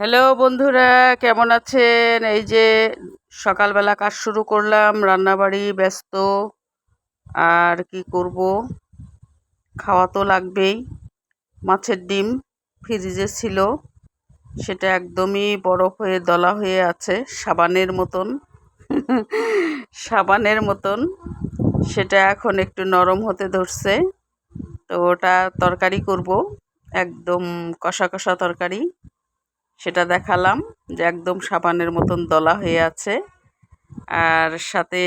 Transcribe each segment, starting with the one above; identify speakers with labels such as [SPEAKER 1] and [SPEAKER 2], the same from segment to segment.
[SPEAKER 1] Hello বন্ধুরা, কেমন আছেন? এই যে সকালবেলা কাজ শুরু করলাম, রান্নাবাড়ি ব্যস্ত, আর কি করব? খাওয়া তো লাগবেই। মাছের ডিম ফ্রিজে ছিল, সেটা একদমই বরফ হয়ে, দলা হয়ে আছে, সাবানের মতন। সাবানের মতন, সেটা এখন একটু নরম হতে ধরছে, তো ওটা তরকারি করব, একদম কষা কষা তরকারি। সেটা দেখালাম যে একদম সাবানের মতন দলা হয়ে আছে। আর সাথে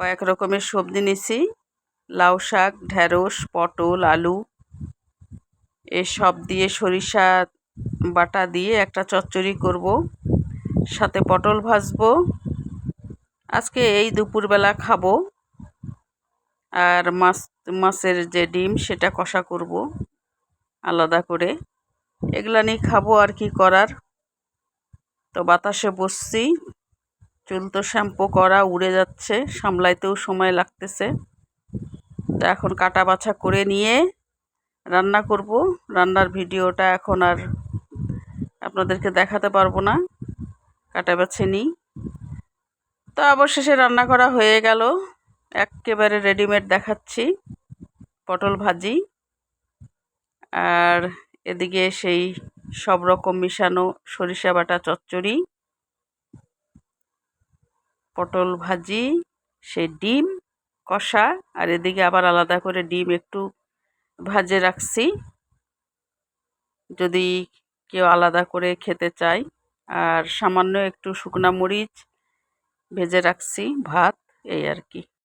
[SPEAKER 1] কয়েক রকমের সবজি নিছি। লাউ শাক, ঢ্যাঁড়স, পটল, আলু এসব দিয়ে সরিষা বাটা দিয়ে একটা চচ্চড়ি করব। সাথে পটল ভাজবো। আজকে এই দুপুরবেলা খাব। আর মাছ, মাছের যে ডিম সেটা কষা করব। আলাদা করে। এগুলা নিয়ে খাব আর কি করার। তো বাতাসে বসছি। চুল তো শ্যাম্পু করা উড়ে যাচ্ছে, সামলাইতেও সময় লাগতেছে। তো এখন কাটা বাছা করে নিয়ে রান্না করব। রান্নার ভিডিওটা এখন আর আপনাদেরকে দেখাতে পারব না, কাটা বাছে নিই। তো অবশেষে রান্না করা হয়ে গেল। একেবারে রেডিমেড দেখাচ্ছি, পটল ভাজি। আর এদিকে সেই সব রকম মিশানো সরিষা বাটা চচ্চড়ি, পটল ভাজি, সেই ডিম, কষা, আর এদিকে আবার আলাদা করে ডিম একটু ভাজে রাখছি। যদি কেউ আলাদা করে খেতে চায়, আর সামান্য একটু শুকনা মরিচ ভেজে রাখছি, ভাত, এই আর কি।